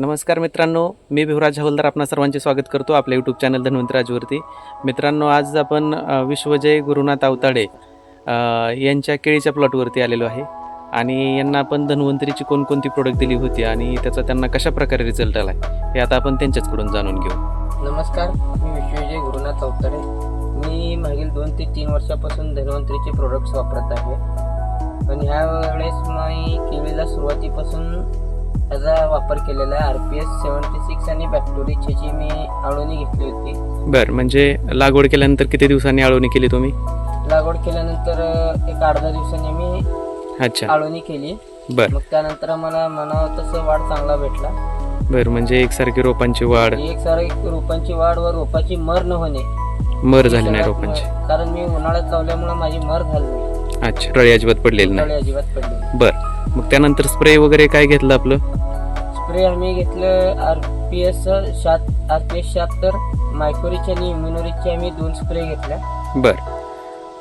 नमस्कार मित्रांनो मी भिवराज हवलदार आपणा सर्वांचे स्वागत करतो आपल्या यूट्यूब चॅनल धन्वंतराजवरती मित्रांनो आज आपण विश्वजय गुरुनाथ अवताडे यांच्या केळीच्या प्लॉटवरती आलेलो आहे. आणि यांना आपण धन्वंतरीची कोणकोणती प्रोडक्ट दिली होती आणि त्याचा त्यांना कशा प्रकारे रिझल्ट आला आहे हे आता आपण त्यांच्याचकडून जाणून घेऊ. नमस्कार मी विश्वजय गुरुनाथ अवतारे मी मागील दोन ते तीन वर्षापासून धन्वंतरीचे प्रोडक्ट्स वापरत आहे. पण ह्या वेळेस मी केळीला सुरुवातीपासून त्याचा वापर केलेला आहे R P S seventy six आणि बॅक्टोरियाची मी आळवणी घेतली होती. बरं म्हणजे लागवड केल्यानंतर किती दिवसांनी आळवणी केली तुम्ही? लागवड केल्यानंतर एक अर्धा दिवसांनी मी अच्छा. आळवणी केली. बरं. मग त्यानंतर मला मनावर तसं वाढ चांगला भेटला. बरं म्हणजे एकसारखी रोपांची वाढ. एक सारी रोपांची वाढ व रोपाची मर न होणे. मर झाली नाही रोपांची. कारण मी उन्हाळ्यात लावल्यामुळे माझी मर झाली अच्छा रळी अजिबात पडलेली नाही. अजिबात पडली बरं. मग त्यानंतर स्प्रे वगैरे काय घेतलं आपलं? स्प्रे आम्ही घेतलं आर पी एस सात आर पी एस शहात्तर मायकोरीचे आणि इम्युनोरीचे आम्ही दोन स्प्रे घेतल्या. बर.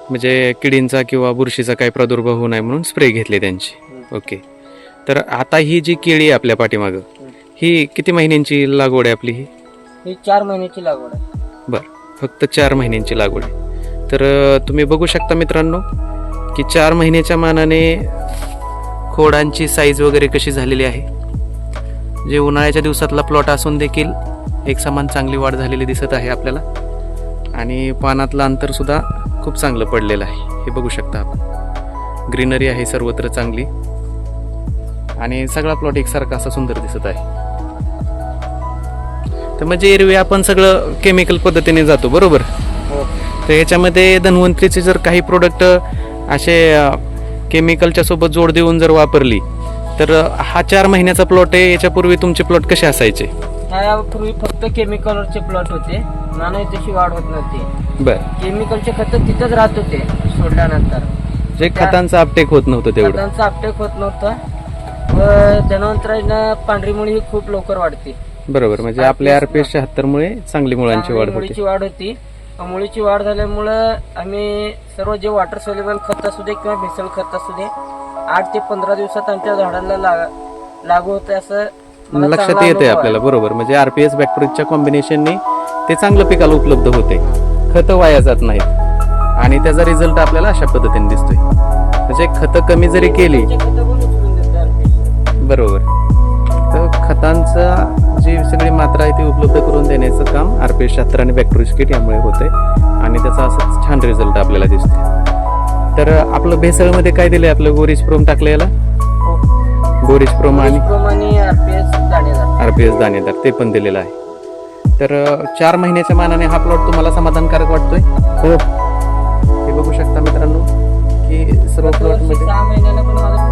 म्हणजे किडींचा किंवा बुरशीचा काही प्रादुर्भाव होऊ नये म्हणून स्प्रे घेतले त्यांचे. ओके. तर आता ही जी केळी आहे आपल्या पाठीमागं ही किती महिन्यांची लागवड आहे आपली ही? ही चार महिन्याची लागवड आहे. बर. फक्त चार महिन्यांची लागवड आहे. तर अं, तुम्ही बघू शकता मित्रांनो की चार महिन्याच्या मानाने खोडांची साईज वगैरे कशी झालेली आहे? जे उन्हाळ्याच्या दिवसातला प्लॉट असून देखील एक समान चांगली वाढ झालेली दिसत आहे आपल्याला. आणि पानातलं अंतर सुद्धा खूप चांगलं पडलेलं आहे. हे बघू शकता आपण. ग्रीनरी आहे सर्वत्र चांगली. आणि सगळा प्लॉट एकसारखा असा सुंदर दिसत आहे. तर म्हणजे एरवी आपण सगळं केमिकल पद्धतीने जातो बरोबर? हो. तर ह्याच्यामध्ये धन्वंतरीचे जर काही प्रोडक्ट असे केमिकलच्या सोबत जोड देऊन जर वापरली तर हा चार महिन्याचा प्लॉट आहे याच्यापूर्वी तुमचे प्लॉट कसे असायचे? ह्यापूर्वी फक्त केमिकलवरचे प्लॉट होते नाना तशी वाढ होत नव्हती. बर. केमिकलचे खत तिथंच राहत होते सोडल्यानंतर. जे खतांचं अपटेक होत नव्हतं तेवढं. खतांचा अपटेक होत नव्हता. व धनवंतरांना पांढरी मुळी ही खूप लवकर वाढते. बरोबर म्हणजे आपल्या आर पी एस शहात्तर मुळे चांगली मुळांची वाढ होते. वाढ होती. मुळीची वाढ झाल्यामुळं आम्ही सर्व जे वॉटर सोल्युबल खत असू दे किंवा भेसल खत असू दे आठ ते पंधरा दिवसात आमच्या झाडांना लाग- लागू होते असं लक्षात येते. आपल्याला बरोबर. म्हणजे आरपीएस बॅक्टेरियाच्या कॉम्बिनेशनने ते चांगलं पिकाला उपलब्ध होते खतं वाया जात नाहीत. आणि त्याचा रिझल्ट आपल्याला अशा पद्धतीने दिसतोय. म्हणजे खतं कमी जरी केली. बरोबर. तर खतांचा जी सगळी मात्रा आहे ती उपलब्ध करून देण्याचं काम आर पी एस शहात्तर आणि बॅक्टेरिया किट यामुळे होते. आणि त्याचा असंच छान रिझल्ट आपल्याला दिसते तर आपलं भेसळमध्ये काय दिलंय आपलं गोरीज प्रोम टाकलं याला. गोरीज प्रोम आणि आरपीएस दाणेदार. एस दाणेदार ते पण दिलेलं आहे. तर चार महिन्याच्या मानाने हा प्लॉट तुम्हाला समाधानकारक वाटतोय? हो. हे बघू शकता मित्रांनो की सर्व गत वर्षी प्लॉटमध्ये सहा महिन्याला पण माझा प्लॉट असं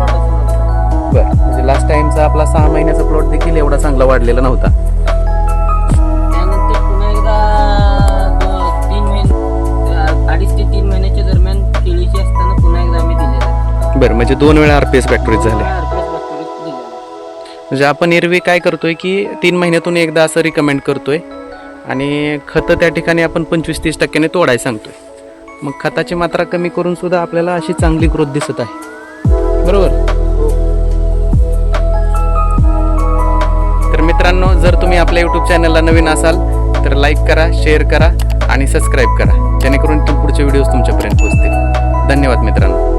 आपला सहा महिन्याचा प्लॉट देखील एवढा चांगला वाढलेला नव्हता. त्यानंतर पुन्हा एकदा दो- तीन महिने अडीच ते तीन महिन्याच्या दरम्यान केळीची असताना पुन्हा एकदा आम्ही दिलेलं बरं म्हणजे दोन वेळा आर पी एस बॅक्टेरिया झाले. आरपीएस दिलेलं म्हणजे आपण एरवी काय करतोय की तीन महिन्यातून एकदा असं रिकमेंड करतोय आणि खतं त्या ठिकाणी आपण पंचवीस तीस टक्क्याने तोडाय सांगतोय. मग खताची मात्रा कमी करून सुद्धा आपल्याला अशी चांगली ग्रोथ दिसत आहे. बरोबर? आपल्या यूट्यूब चॅनलला नवीन असाल तर लाईक करा शेअर करा आणि सबस्क्राईब करा. जेणेकरून पुढचे व्हिडिओज तुमच्यापर्यंत पोहोचतील. धन्यवाद मित्रांनो.